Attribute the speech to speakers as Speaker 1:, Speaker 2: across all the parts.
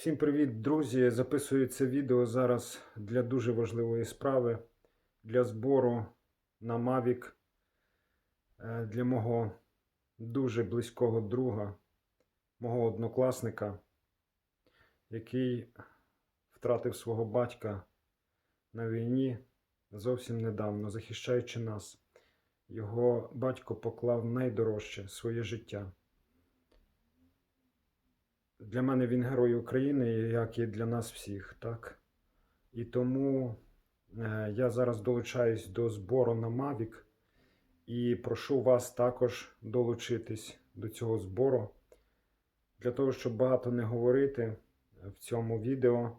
Speaker 1: Всім привіт, друзі! Записую це відео зараз для дуже важливої справи, для збору на Mavic е, для мого дуже близького друга, мого однокласника, який втратив свого батька на війні зовсім недавно, захищаючи нас. Його батько поклав найдорожче своє життя. Для мене він герой України, як і для нас всіх, так? І тому е, я зараз долучаюсь до збору на Mavic і прошу вас також долучитись до цього збору. Для того, щоб багато не говорити в цьому відео,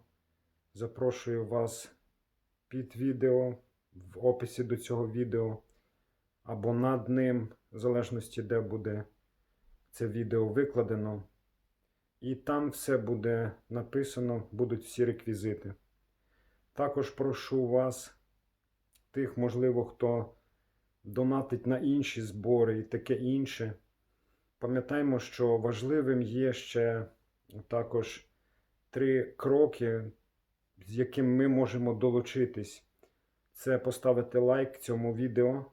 Speaker 1: запрошую вас під відео в описі до цього відео або над ним, в залежності, де буде це відео викладено. І там все буде написано, будуть всі реквізити. Також прошу вас, тих, можливо, хто донатить на інші збори і таке інше. Пам'ятаємо, що важливим є ще також три кроки, з яким ми можемо долучитись. Це поставити лайк цьому відео,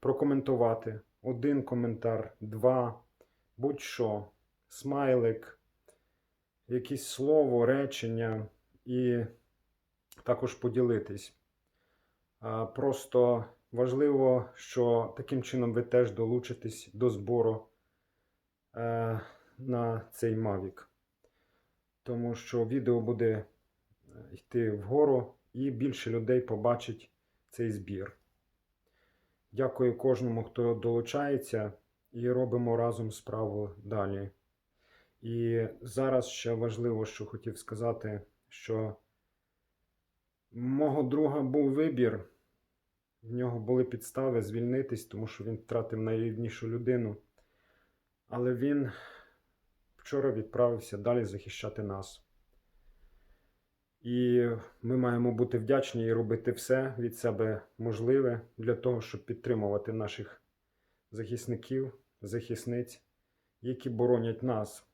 Speaker 1: прокоментувати один коментар, два будь-що, смайлик, якесь слово, речення, і також поділитись. Просто важливо, що таким чином ви теж долучитесь до збору е, на цей Mavic. Тому що відео буде е, йти вгору і більше людей побачить цей збір. Дякую кожному, хто долучається і робимо разом справу далі. І зараз ще важливо, що хотів сказати, що мого друга був вибір, в нього були підстави звільнитись, тому що він втратив найріднішу людину. Але він вчора відправився далі захищати нас. І ми маємо бути вдячні і робити все від себе можливе для того, щоб підтримувати наших захисників, захисниць, які боронять нас,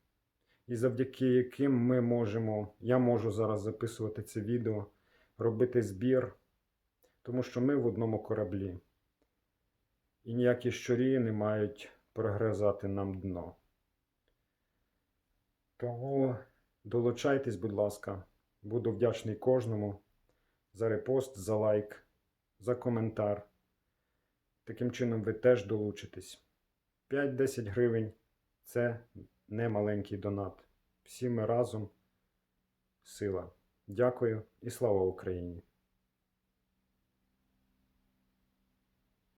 Speaker 1: і завдяки яким ми можемо, я можу зараз записувати це відео, робити збір, тому що ми в одному кораблі. І ніякі щурі не мають перегризати нам дно. Тому долучайтесь, будь ласка, буду вдячний кожному за репост, за лайк, за коментар. Таким чином ви теж долучитесь. 5-10 гривень це не маленький донат. Всі ми разом сила. Дякую і слава Україні!